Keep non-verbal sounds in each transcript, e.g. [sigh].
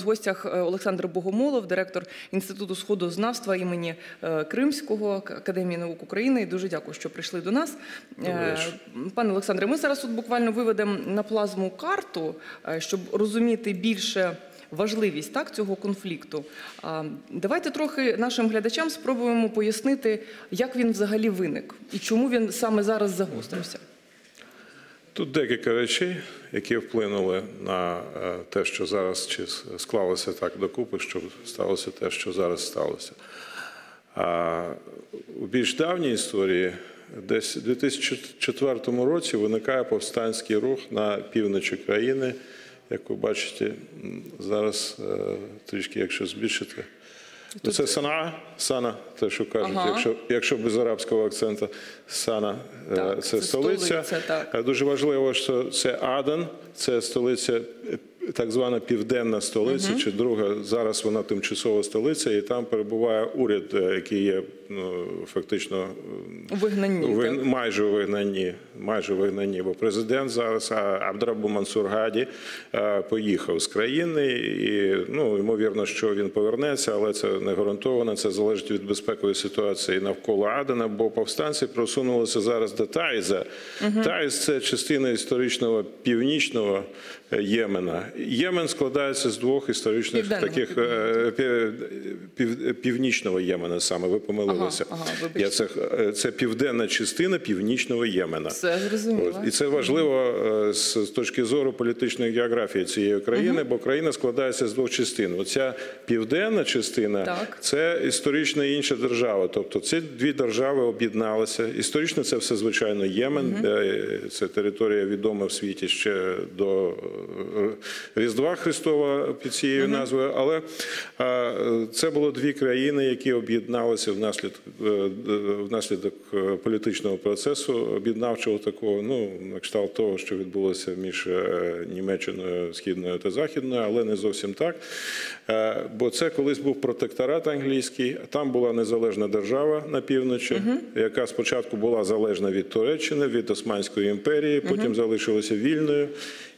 В гостях е, Олександр Богомолов, директор Інституту сходознавства імені е, Кримського Академії наук України. Дуже дякую, що прийшли до нас. Е. Пане Олександре, ми зараз тут буквально виведемо на плазму карту, щоб розуміти більше. Важливість так цього конфлікту. Давайте трохи нашим глядачам спробуємо пояснити, як він взагалі виник і чому він саме зараз загострився. Тут декілька речей, які вплинули на е, те, що зараз чи склалося так докупи, що сталося те, що зараз сталося. А у більш давній історії, десь у 2004 році виникає повстанський рух на півночі країни. Як ви бачите, зараз е, трішки, якщо збільшити. Ну, Це Сана, Сана, те, що кажуть, Ага. якщо, якщо без арабського акценту, Сана е, Так, це, це столиця. столиця, так. Е, Дуже важливо, що це Аден, це столиця, так звана південна столиця, чи друга. Зараз вона тимчасова столиця, і там перебуває уряд, е, який є ну, фактично У вигнанні. виг- майже вигнанні. Майже вигнанні, бо президент зараз Абдрабу Мансур Гаді е, поїхав з країни, і ну ймовірно, що він повернеться, але це не гарантовано. Це залежить від безпекової ситуації навколо Адена, бо повстанці просунулися зараз до Тайза. Тайз це частина історичного північного е, Ємена. Ємен складається з двох історичних Південного, таких е, пів- пів- північного Ємена. Саме ви помилилися. Ага, ага. Я це, е, це південна частина північного Ємена. Все зрозуміло. І це важливо е, з точки зору політичної географії цієї країни, бо країна складається з двох частин. Оця південна частина Так. це історично інша держава. Тобто ці дві держави об'єдналися. Історично це все звичайно Ємен, де це територія відома в світі ще до Різдва Христова під цією назвою. Але це було дві країни, які об'єдналися внаслідок, е, внаслідок е, політичного процесу, об'єднавчого такого, ну, на кшталт того, що відбулося між е, Німеччиною східною та західною, але не зовсім так. Бо це колись був протекторат англійський, там була незалежна держава на півночі, яка спочатку була залежна від Туреччини, від Османської імперії, потім залишилася вільною.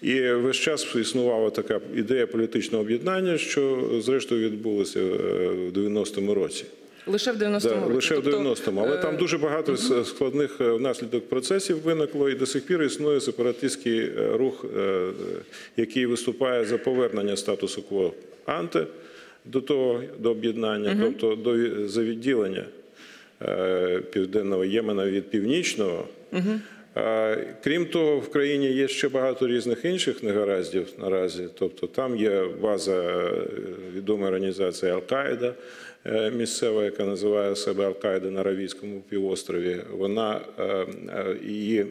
І весь час існувала така ідея політичного об'єднання, що зрештою відбулося е, в 90-му році. Лише в 90-му Да, році. лише в Тобто, 90-му. Але е, там дуже багато складних е, внаслідок процесів виникло, і до сих пір існує сепаратистський е, рух, е, е, який виступає за повернення статусу кво анте до того до об'єднання, тобто до за відділення е, південного Ємена від північного. Е, Крім того, в країні є ще багато різних інших негараздів наразі. Тобто там є база е, відомої організації Ал-Каїда е, місцева, яка називає себе Ал-Каїда на Аравійському півострові. Вона е, її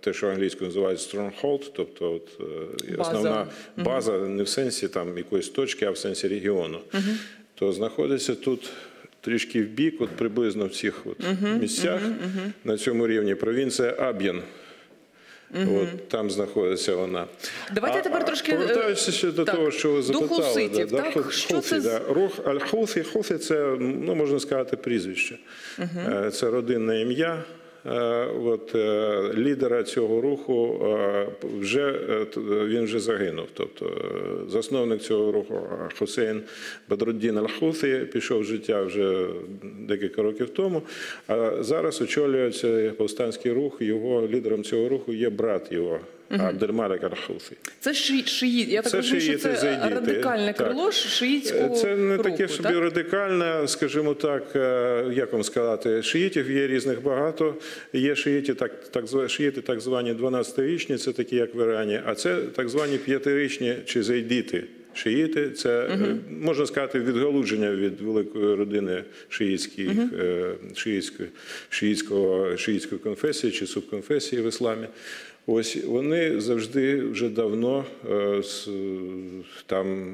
те, що англійською називають stronghold, тобто от, База. основна база не в сенсі там якоїсь точки, а в сенсі регіону. То знаходиться тут трішки в бік, от приблизно в цих от місцях на цьому рівні провінція Аб'ян. От там знаходиться вона. Давайте тепер трошки, повертаюся ще до так, того, що ви запитали. хуситів, да, так? Да, Що хусі, це да. Рух аль-Хуфі. Хусі – це, ну, можна сказати, прізвище. Угу. Це родинне ім'я. Е, От, е, лідера цього руху е, вже він вже загинув. Тобто засновник цього руху Хусейн Бадруддін Аль-Хуфі пішов в життя вже декілька років тому. А зараз очолюється повстанський рух. Його лідером цього руху є брат його Абдельмалик Аль-Хусі. Це ши, шиї... Я так Це розумію, що це зайдіти. радикальне крило шиїтського Це не таке руху, собі так? радикальне, скажімо так, е, як вам сказати, шиїтів є різних багато. Є шиїти, так, так, шиїти так звані 12-річні, це такі, як в Ірані, а це так звані п'ятирічні чи зайдіти. Шиїти це е, можна сказати відгалудження від великої родини шиїтських, е, шиїтської, шиїтського, шиїтської конфесії чи субконфесії в ісламі. Ось вони завжди вже давно, е, з там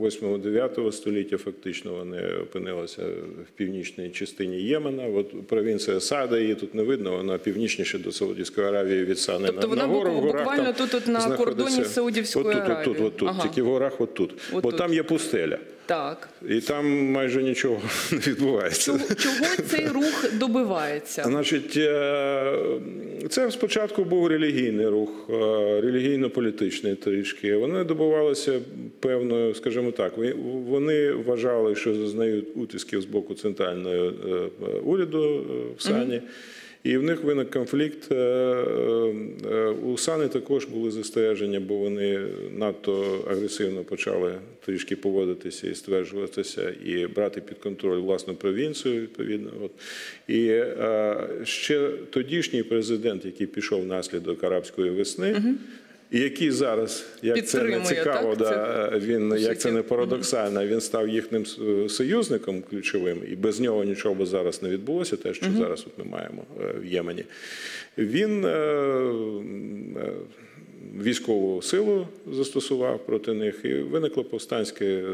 8-9 століття, фактично вони опинилися в північній частині Ємена. От провінція Сада, її тут не видно, вона північніше до Саудівської Аравії від Сани Тобто на, вона на гору, в бу- горах буквально там тут от на кордоні з Саудівською отут, отут, Аравією. отут, Ага. тільки в горах отут. Бо Отут. там є пустеля. Так. і там майже нічого [laughs] не відбувається. Чого, чого цей рух добивається? [laughs] Значить, е, це спочатку був релігійний рух, е, релігійно-політичний трішки. Вони добувалися певною, скажімо так, вони вважали, що зазнають утисків з боку центрального е, уряду в Сані. І в них виник конфлікт. Е, е, У Сани також були застереження, бо вони надто агресивно почали трішки поводитися і стверджуватися, і брати під контроль власну провінцію, відповідно. От. І е, ще тодішній президент, який пішов внаслідок арабської весни. І який зараз, як це не цікаво, так, да, він по як це не парадоксально, він став їхнім союзником ключовим, і без нього нічого би зараз не відбулося, те, що зараз от ми маємо е, в Ємені. Він е, е, військову силу застосував проти них, і виникло повстанське,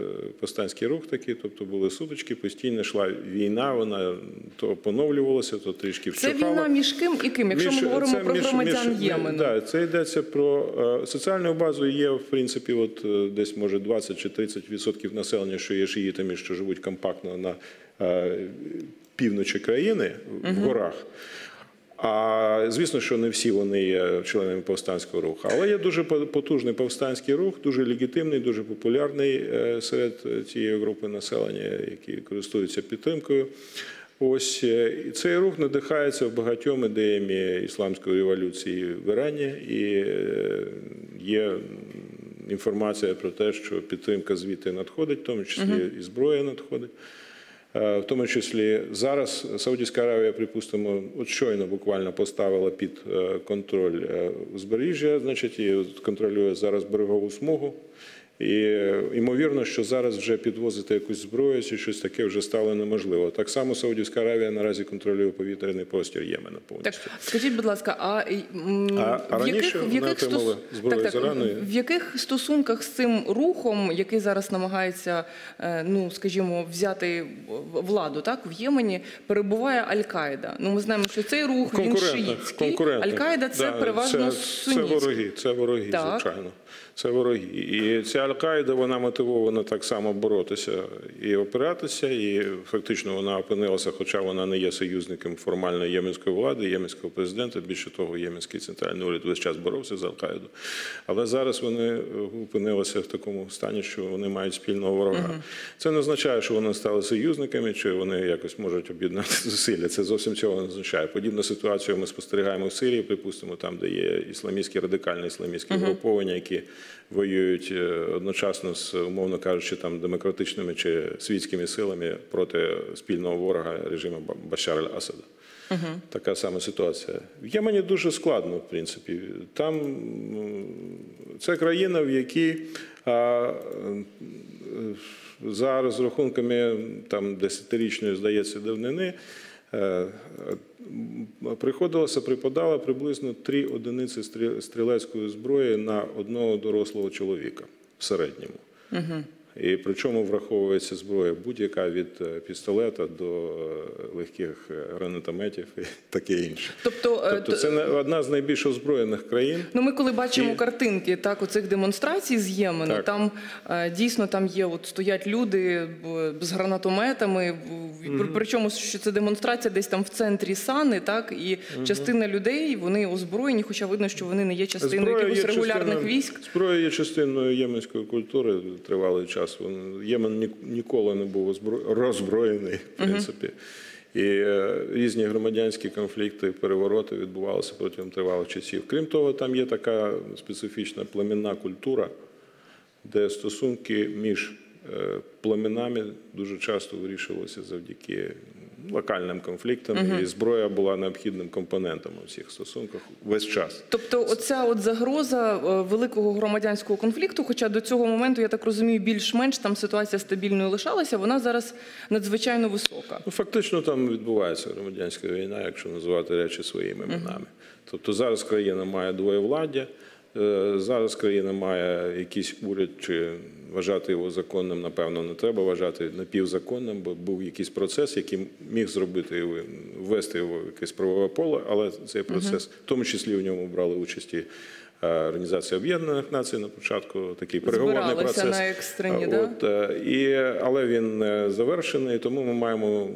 повстанський рух такий, тобто були сутички, постійно йшла війна, вона то поновлювалася, то трішки Це війна між ким і ким? Якщо Між- ми говоримо про між- громадян Ємену. Да, це йдеться про е, соціальну базу. Є в принципі, от е, десь може 20 чи 30 відсотків населення, що є шиїтами, що живуть компактно на е, півночі країни в горах. А звісно, що не всі вони є членами повстанського руху, але є дуже по- потужний повстанський рух, дуже легітимний, дуже популярний е, серед цієї групи населення, які користуються підтримкою. Ось е, і цей рух надихається в багатьом ідеями ісламської революції в Ірані, і е, є інформація про те, що підтримка звідти надходить, в тому числі і зброя надходить. Е, В тому числі зараз Саудівська Аравія, припустимо, от щойно буквально поставила під е, контроль збережжя, узбережжя, значить, і контролює зараз берегову смугу. І ймовірно, що зараз вже підвозити якусь зброю чи щось таке вже стало неможливо. Так само Саудівська Аравія наразі контролює повітряний простір Ємена Так, скажіть, будь ласка, а, А- а в яких, в яких, зброю так, і- в яких стосунках з цим рухом, який зараз намагається, е, ну скажімо, взяти владу, так в Ємені перебуває Аль-Каїда. Ну ми знаємо, що цей рух він конкурентна. Аль-Каїда це Да, переважно це, це вороги, це вороги, Так. звичайно. Це вороги. І ця Аль-Каїда, вона мотивована так само боротися і опиратися, і фактично вона опинилася, хоча вона не є союзником формально єменської влади, єменського президента. Більше того, єменський центральний уряд весь час боровся з Аль-Каїду. Але зараз вони е, опинилися в такому стані, що вони мають спільного ворога. Це не означає, що вони стали союзниками, чи вони якось можуть об'єднати [laughs] зусилля. Це зовсім цього не означає. Подібну ситуацію ми спостерігаємо в Сирії, припустимо, там, де є ісламістські радикальні ісламістські угруповання, які воюють е, одночасно з, умовно кажучи, там демократичними чи світськими силами проти спільного ворога режиму Ба- Башар аль-Асада. Така сама ситуація. В Ємені дуже складно, в принципі. Там це країна, в якій а, за розрахунками там десятирічної, здається, давнини. Е, е, Приходилося, припадало приблизно три одиниці стрі- стрілецької зброї на одного дорослого чоловіка в середньому. І причому враховується зброя будь-яка від е, пістолета до е, легких е, гранатометів і таке інше. Тобто, Тобто це не- одна з найбільш озброєних країн. Ну, ми коли бачимо І- картинки так, оцих демонстрацій з Ємену, Так. там дійсно там є, от стоять люди з гранатометами. при- Причому що це демонстрація десь там в центрі Сани, так і частина людей вони озброєні, хоча видно, що вони не є частиною якихось регулярних частиною- військ. Зброя є частиною єменської культури тривалий час. Вон- Ємен ніколи не був роззброєний, в принципі. І е, різні громадянські конфлікти, перевороти відбувалися протягом тривалих часів. Крім того, там є така специфічна племінна культура, де стосунки між е, племенами дуже часто вирішувалися завдяки локальним конфліктам, і зброя була необхідним компонентом у цих стосунках весь час. Тобто, оця от загроза е, великого громадянського конфлікту, хоча до цього моменту, я так розумію, більш-менш там ситуація стабільною лишалася, вона зараз надзвичайно висока. Ну, фактично там відбувається громадянська війна, якщо називати речі своїми іменами. Тобто зараз країна має двоєвладдя, е, зараз країна має якийсь уряд, чи вважати його законним, напевно, не треба вважати напівзаконним, бо був якийсь процес, який міг зробити його, ввести його в якесь правове поле, але цей процес, в тому числі в ньому брали участі е, Організація Об'єднаних Націй на початку такий переговорний Збиралися процес. на екстрені, Е, да? Е, і, але він не завершений, тому ми маємо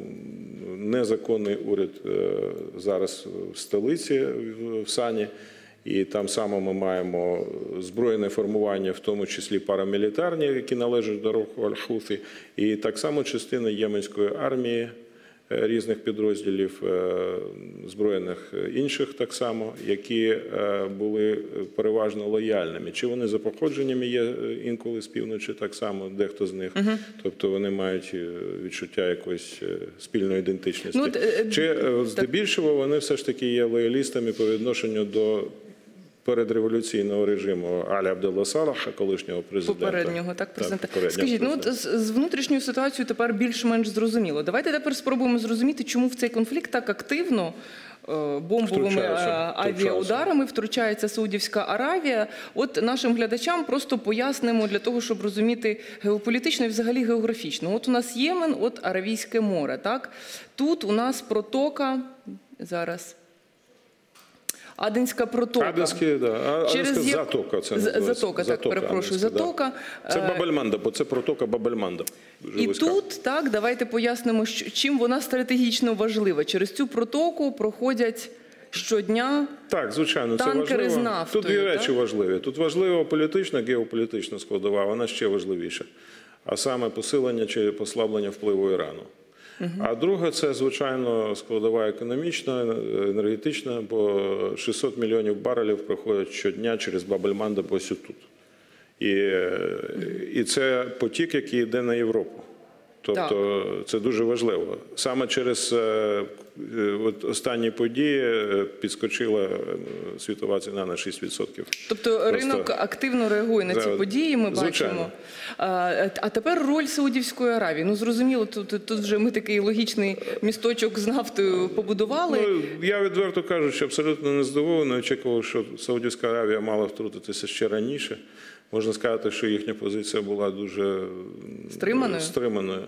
незаконний уряд зараз в столиці в Сані. І там само ми маємо збройне формування, в тому числі парамілітарні, які належать до руху Аль-Хуфі, і так само частина єменської армії е, різних підрозділів е, збройних е, інших так само, які були переважно лояльними. Чи вони за походженнями є інколи з півночі, так само дехто з них, тобто вони мають відчуття якоїсь спільної ідентичності. Ну, Чи здебільшого вони все ж таки є лоялістами по відношенню до передреволюційного режиму Алі Абдулла Салаха, колишнього президента. Попереднього, так, президента. попереднього Скажіть, ну от з, внутрішньою ситуацією тепер більш-менш зрозуміло. Давайте тепер спробуємо зрозуміти, чому в цей конфлікт так активно. е, Бомбовими Втручаються, е, авіаударами втручається Саудівська Аравія. От нашим глядачам просто пояснимо для того, щоб розуміти геополітично і взагалі географічно. От у нас Ємен, от Аравійське море. Так тут у нас протока зараз. Аденська протока. Аденське, да. А- Через Аденська затока. Це називається. затока, так, перепрошую, Аденська, да. затока. Це Е, Бабельманда, бо це протока Бабельманда. Дуже І близька. тут так давайте пояснимо, чим вона стратегічно важлива. Через цю протоку проходять щодня. Так, звичайно, це Танкери важливо. з нафтою, Тут дві так? речі важливі. Тут важлива політична, геополітична складова, вона ще важливіша. А саме посилення чи послаблення впливу Ірану. А друге, це звичайно складова економічна, енергетична, бо 600 мільйонів барелів проходять щодня через Бабельманда ось тут. І, е, і це потік, який йде на Європу. Тобто це дуже важливо. Саме через е, е, от останні події е, підскочила е, світова ціна на 6%. Тобто ринок активно реагує на ці За- події. Ми звичайно. бачимо. А, а тепер роль Саудівської Аравії. Ну зрозуміло, тут, тут, вже ми такий логічний місточок з нафтою побудували. Ну, я відверто кажучи, абсолютно не здивований. Очікував, що Саудівська Аравія мала втрутитися ще раніше. Можна сказати, що їхня позиція була дуже Стриманою? стриманою.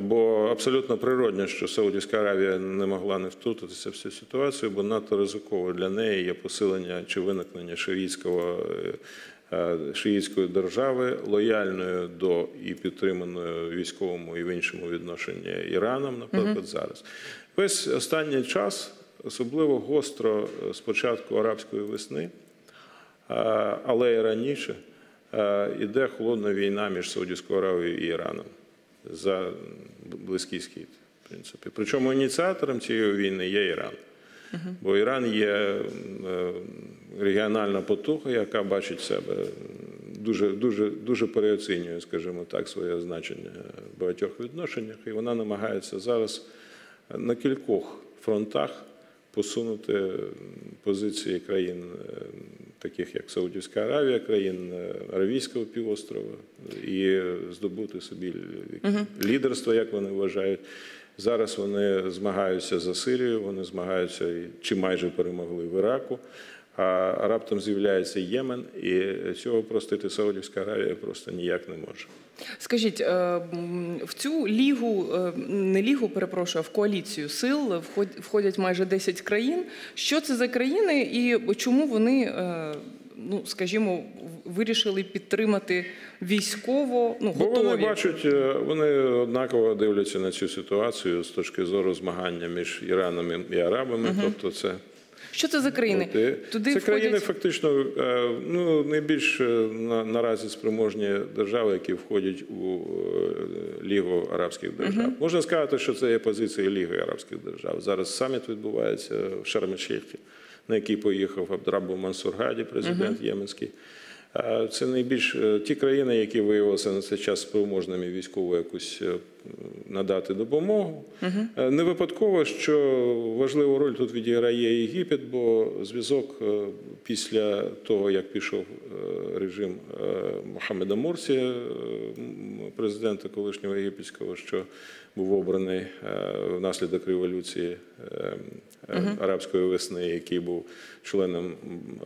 Бо абсолютно природно, що Саудівська Аравія не могла не втрутитися в цю ситуацію, бо надто ризиково для неї є посилення чи виникнення шиїцького. е, е, Шиїцької держави лояльною до і підтриманою військовому і в іншому відношенні Іраном, наприклад, зараз. Весь останній час, особливо гостро е, з початку арабської весни, е, але і раніше, е, іде холодна війна між Саудівською Аравією і Іраном за Близький Схід, в принципі. Причому ініціатором цієї війни є Іран. Бо Іран є е, регіональна потуга, яка бачить себе дуже, дуже, дуже переоцінює, скажімо так, своє значення в багатьох відношеннях, і вона намагається зараз на кількох фронтах посунути позиції країн, е, таких як Саудівська Аравія, країн е, Аравійського півострова, і здобути собі лідерство, як вони вважають. Зараз вони змагаються за Сирію, вони змагаються чи майже перемогли в Іраку. А раптом з'являється Ємен, і цього простити Саудівська Аравія просто ніяк не може. Скажіть, е, в цю лігу, е, не лігу, перепрошую, а в коаліцію сил вход- входять майже 10 країн. Що це за країни і чому вони, е, ну скажімо, вирішили підтримати військово? Ну Бо готові? вони бачать, вони однаково дивляться на цю ситуацію з точки зору змагання між Іраном і Арабами. Тобто, це Що це за країни? От, Туди це входять країни фактично е, ну, найбільш е, на, наразі спроможні держави, які входять у е, Лігу арабських держав. Можна сказати, що це є позиція Ліги арабських держав. Зараз саміт відбувається в Шарм-Шейхі, на який поїхав Абдрабу Мансургаді, президент єменський. Е, Це найбільш е, ті країни, які виявилися на цей час спроможними військово якусь е, надати допомогу. Угу. Не випадково, що важливу роль тут відіграє Єгипет, бо зв'язок після того, як пішов режим Мохаммеда Морсі, президента колишнього єгипетського, що був обраний е, внаслідок революції е, е, арабської весни, який був членом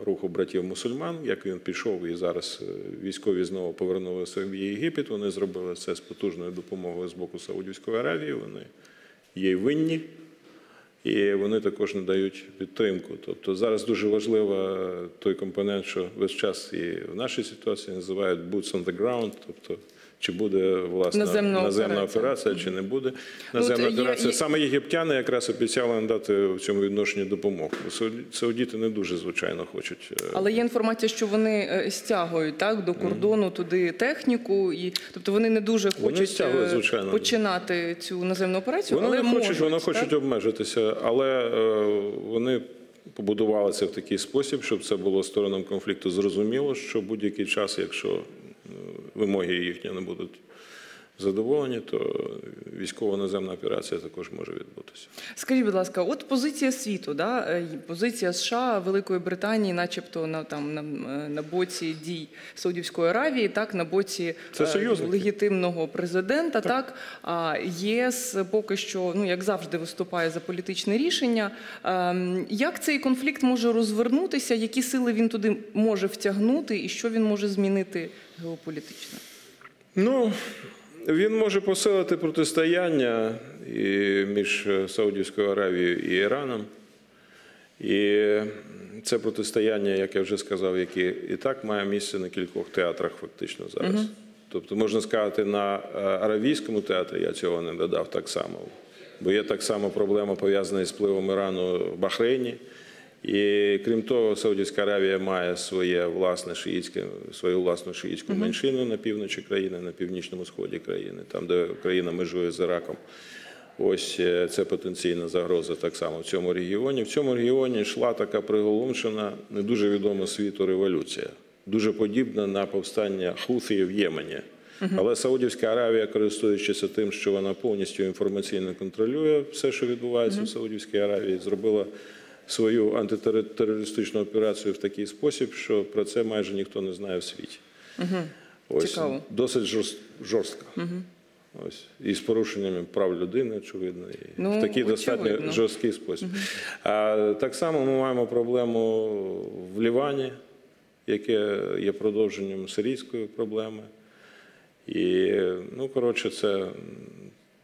руху братів мусульман. Як він пішов, і зараз військові знову повернулися в Єгипет. Вони зробили це з потужною допомогою з боку Саудівської Аравії. Вони є й винні. і вони також надають підтримку. Тобто зараз дуже важливо той компонент, що весь час і в нашій ситуації називають boots on the ground, тобто чи буде власне Наземна наземна операція. чи не буде Ну, от операція. є- Саме єгиптяни якраз обіцяли надати в цьому відношенні допомогу. Сауді- Саудіти не дуже звичайно хочуть. е, Але є інформація, що вони е, стягують так до кордону туди техніку, і тобто вони не дуже Вони хочуть стягують, е, звичайно. починати цю наземну операцію, Вони але не хочуть, можуть, вони так? хочуть обмежитися, але е, вони побудували це в такий спосіб, щоб це було сторонам конфлікту зрозуміло, що будь-який час, якщо вимоги їхні не будуть задоволені, то військова наземна операція також може відбутися. Скажіть, будь ласка, от позиція світу, да? е, позиція США, Великої Британії, начебто на там на, на боці дій Саудівської Аравії, так на боці Це е, легітимного президента. Так, а ЄС поки що, ну як завжди, виступає за політичне рішення. Ем, Як цей конфлікт може розвернутися? Які сили він туди може втягнути, і що він може змінити геополітично? Ну, він може посилити протистояння між Саудівською Аравією і Іраном. І це протистояння, як я вже сказав, яке і так має місце на кількох театрах фактично зараз. Тобто, можна сказати, на е, Аравійському театрі я цього не додав так само. Бо є так само проблема пов'язана з впливом Ірану в Бахрейні. І крім того, Саудівська Аравія має своє власне шиїцьке, свою власну шиїцьку меншину на півночі країни, на північному сході країни, там, де країна межує з Іраком. Ось е, це потенційна загроза так само в цьому регіоні. В цьому регіоні йшла така приголомшена, не дуже відома світу революція, дуже подібна на повстання Хуфі в Ємені. Але Саудівська Аравія, користуючись тим, що вона повністю інформаційно контролює все, що відбувається в Саудівській Аравії, зробила свою антитерористичну операцію в такий спосіб, що про це майже ніхто не знає в світі. Ось Цікаво. досить жорст- жорстко. Ось і з порушеннями прав людини, очевидно, і Ну, в такий достатньо очевидно. жорсткий спосіб. А так само ми маємо проблему в Лівані, яке є продовженням сирійської проблеми. І, ну, коротше, це,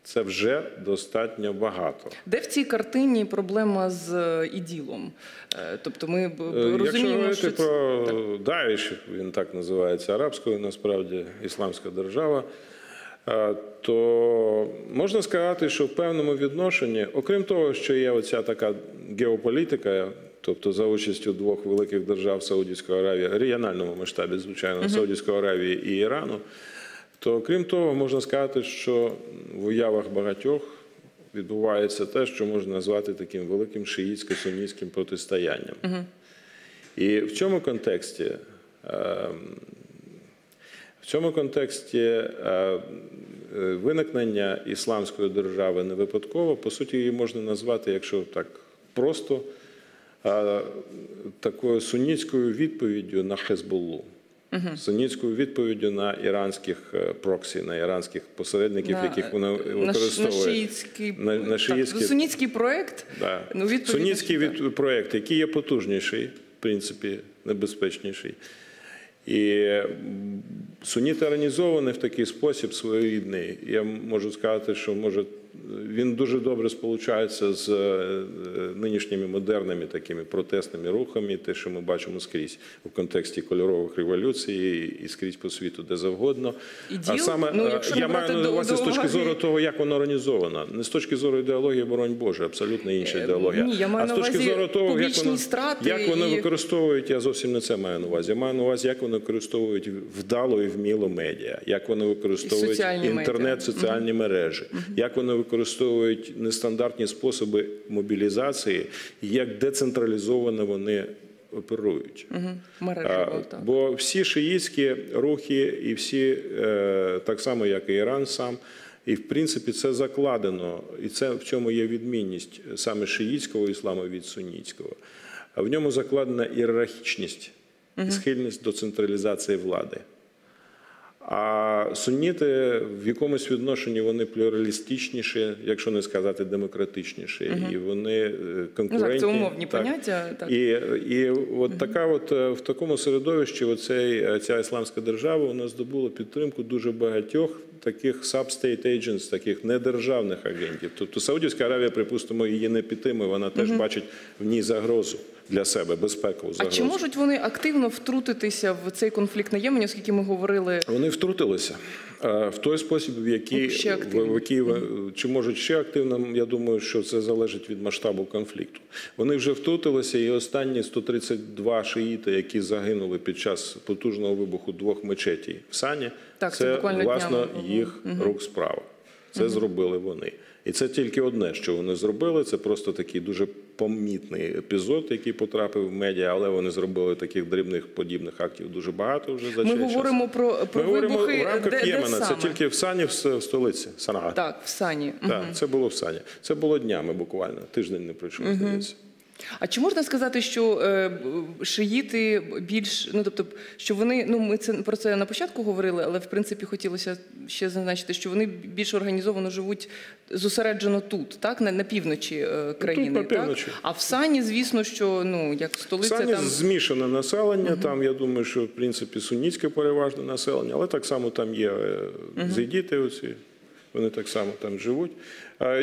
це вже достатньо багато. Де в цій картині проблема з е, іділом? Е, Тобто ми Е, Якщо розуміємо, говорити що це- про Даїш, він так називається арабською, насправді ісламська держава, то можна сказати, що в певному відношенні, окрім того, що є оця така геополітика, тобто за участю двох великих держав Саудівської Аравії, регіональному масштабі, звичайно, Саудівської Аравії і Ірану, то крім того, можна сказати, що в уявах багатьох відбувається те, що можна назвати таким великим шиїцько-сунітським протистоянням. І в цьому контексті, ем, в цьому контексті е, е, виникнення ісламської держави не випадково, по суті, її можна назвати, якщо так просто, е, такою сунітською відповіддю на Хезболлу. Сунітською відповіддю на іранських е, проксі, на іранських посередників, на- яких вони на, ш- на На- шиїцький- так, сунітський проект. Да. Ну, Сунітський від... проєкт, який є потужніший, в принципі, небезпечніший. І суніти організовані в такий спосіб своєрідний. Я можу сказати, що може він дуже добре сполучається з е, нинішніми модерними такими протестними рухами, те, що ми бачимо скрізь у контексті кольорових революцій і скрізь по світу, де завгодно. Іділ? А саме Ну, е, я маю на увазі з точки зору того, як воно організовано. Не з точки зору ідеології, боронь Боже, абсолютно інша Е, ідеологія. ні, я маю а з точки зору того, як воно, як вони і- використовують, я зовсім не це маю на увазі. Я маю на увазі, як вони використовують вдало і вміло медіа, як вони використовують соціальні інтернет, медіа. соціальні мережі, як вони використовують нестандартні способи мобілізації, як децентралізовано вони оперують. А, мережево, так. Бо всі шиїцькі рухи, і всі е, так само, як і Іран сам, і в принципі це закладено, і це в цьому є відмінність саме шиїцького ісламу від сунітського. В ньому закладена ієрархічність і схильність до централізації влади. А сунніти в якомусь відношенні вони плюралістичніші, якщо не сказати демократичніші, і вони е, Ну, так, це умовні Так. поняття. Так. І, і от така от е, в такому середовищі оцей, е, ця ісламська держава вона здобула підтримку дуже багатьох таких sub-state agents, таких недержавних агентів. Тобто Саудівська Аравія, припустимо, її не підтримує, вона теж бачить в ній загрозу для себе, безпекову А чи можуть вони активно втрутитися в цей конфлікт на Ємені, оскільки ми говорили Вони втрутилися е, в той спосіб, в який, ще в який чи можуть ще активно. Я думаю, що це залежить від масштабу конфлікту. Вони вже втрутилися, і останні 132 шиїти, які загинули під час потужного вибуху двох мечетій в Сані, Так, це це власно днями. їх рук справа. Це зробили вони. І це тільки одне, що вони зробили. Це просто такий дуже помітний епізод, який потрапив в медіа, але вони зробили таких дрібних подібних актів дуже багато вже за ми говоримо час. про, про Ми говоримо вибухи в рамках де, де Ємена. саме? Це тільки в Сані, в столиці Санага. так, в Сані. Так, угу. це було в Сані. Це було днями буквально. Тиждень не пройшов, здається. А чи можна сказати, що е, шиїти більш ну тобто, що вони ну ми це про це на початку говорили, але в принципі хотілося ще зазначити, що вони більш організовано живуть зосереджено тут, так на, на півночі е, країни, на так а в Сані, звісно, що ну як В столиця Сані там змішане населення. Там я думаю, що в принципі сунітське переважне населення, але так само там є е, зайдіти оці. Вони так само там живуть.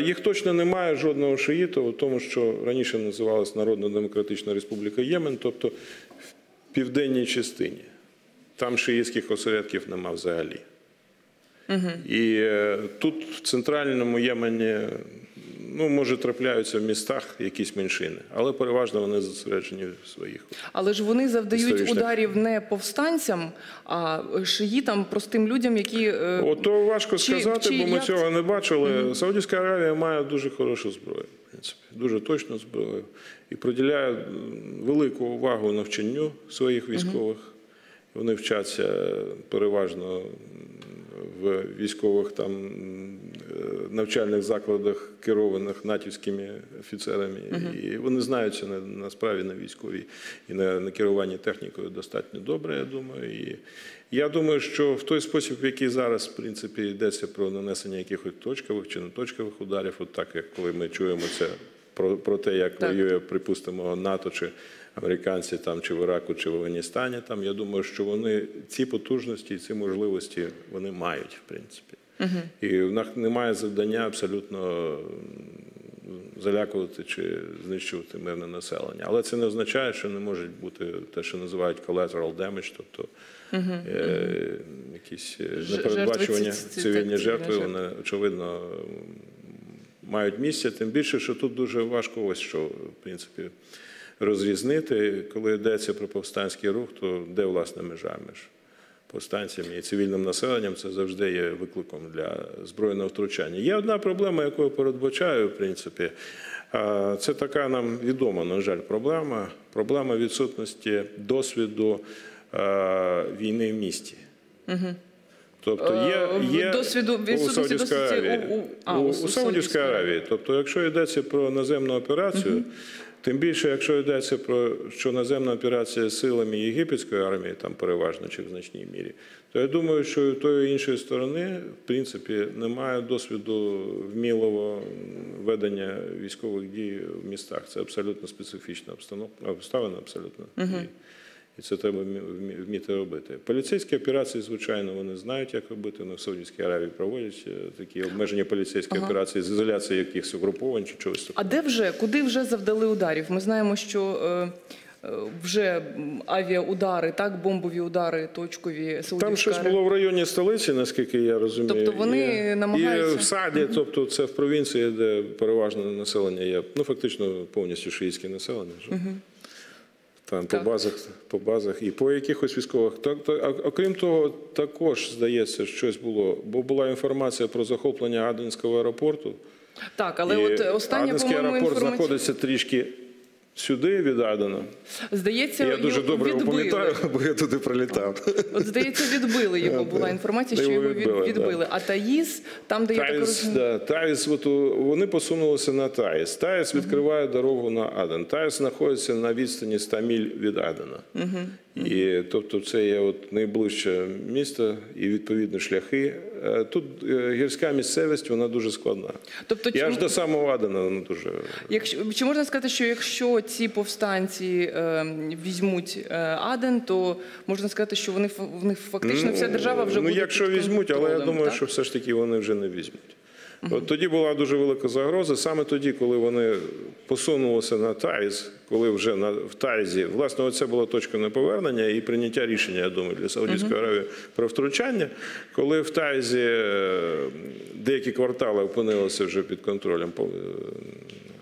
Їх точно немає жодного шиїту, у тому, що раніше називалась Народна Демократична Республіка Ємен, тобто в південній частині. Там шиїтських осередків нема взагалі. І е, тут, в центральному Ємені, ну, може, трапляються в містах якісь меншини, але переважно вони зосереджені в своїх. Але ж вони завдають ударів не повстанцям, а шиїтам, простим людям, які е, Ото важко Чи- сказати, чи бо ми як цього не бачили. Саудівська Аравія має дуже хорошу зброю, в принципі, дуже точну зброю і приділяє велику увагу навчанню своїх військових. Вони вчаться переважно в військових там е, навчальних закладах, керованих натівськими офіцерами, і вони знаються на, насправді на військовій і на, на керуванні технікою достатньо добре, я думаю. І я думаю, що в той спосіб, в який зараз, в принципі, йдеться про нанесення якихось точкових чи не точкових ударів, от так як коли ми чуємо це про, про те, як Так. воює, припустимо, НАТО чи американці там, чи в Іраку, чи в Афганістані, там я думаю, що вони ці потужності, і ці можливості вони мають, в принципі. І в них немає завдання абсолютно залякувати чи знищувати мирне населення. Але це не означає, що не може бути те, що називають collateral damage, тобто е, якісь е, непередбачування цивільні жертви, вони очевидно мають місце. Тим більше, що тут дуже важко ось що, в принципі, розрізнити. Коли йдеться про повстанський рух, то де власне межа між повстанцями і цивільним населенням, це завжди є викликом для збройного втручання. Є одна проблема, яку я передбачаю, в принципі. Це така нам відома, на жаль, проблема. Проблема відсутності досвіду війни в місті. Тобто Е, є, є досвіду- у Саудівській Аравії. у- у- а, у, у у Саудівській Саудівській Аравії. Тобто, якщо йдеться про наземну операцію, тим більше, якщо йдеться про що наземна операція силами єгипетської армії, там переважно чи в значній мірі, то я думаю, що і тої і іншої сторони, в принципі, немає досвіду вмілого ведення військових дій в містах. Це абсолютно специфічна обстановка, обставина абсолютно. І, і це треба вмі- вмі- вміти робити. Поліцейські операції, звичайно, вони знають, як робити. Вони в Саудівській Аравії проводять е, такі обмежені поліцейські операції з ізоляції якихось угруповань чи чогось такого. А де вже куди вже завдали ударів? Ми знаємо, що е, е, вже авіаудари, так бомбові удари, точкові Там щось було в районі столиці, наскільки я розумію. Тобто вони і, намагаються- І в Саді, тобто це в провінції, де переважне населення є, ну фактично повністю шиїтське населення. ж. Там по базах, по базах і по якихось військових. Так, так, окрім того, також здається, щось було, бо була інформація про захоплення Аденського аеропорту. Так, але і от остання, Аденський аеропорт інформація. знаходиться трішки сюди від Адена. Здається, Я дуже добре його пам'ятаю, [laughs] бо я туди прилітав. От здається, відбили його. Була інформація, що Його відбили. відбили, Да. А Таїс, там, де я так Таїс, розумію. да, Таїс, от, вони посунулися на Таїс. Таїс відкриває дорогу на Аден. Таїс знаходиться на відстані 100 міль від Адена. І тобто це є от найближче місто і відповідно шляхи. Е, Тут е, гірська місцевість вона дуже складна. Тобто, Я чи- аж до самого Адена вона дуже Якщо чи можна сказати, що якщо ці повстанці е, візьмуть Аден, то можна сказати, що вони в них фактично вся держава вже ну, буде якщо візьмуть, але я думаю, так? що все ж таки вони вже не візьмуть. От тоді була дуже велика загроза. Саме тоді, коли вони посунулися на Тайз, коли вже на в Тайзі, власне, оце була точка неповернення і прийняття рішення, я думаю, для Саудівської Аравії про втручання. Коли в Тайзі е, деякі квартали опинилися вже під контролем е,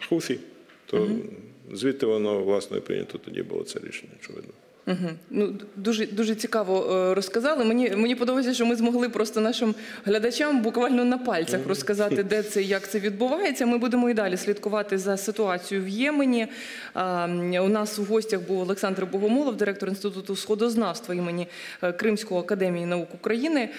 Хуфі, то звідти воно власне прийнято тоді було це рішення, очевидно. Мгм. Ну дуже дуже цікаво е, розказали. Мені мені подобається, що ми змогли просто нашим глядачам буквально на пальцях розказати, де це і як це відбувається. Ми будемо і далі слідкувати за ситуацією в Ємені. А, У нас у гостях був Олександр Богомолов, директор інституту сходознавства імені е, Кримської академії наук України.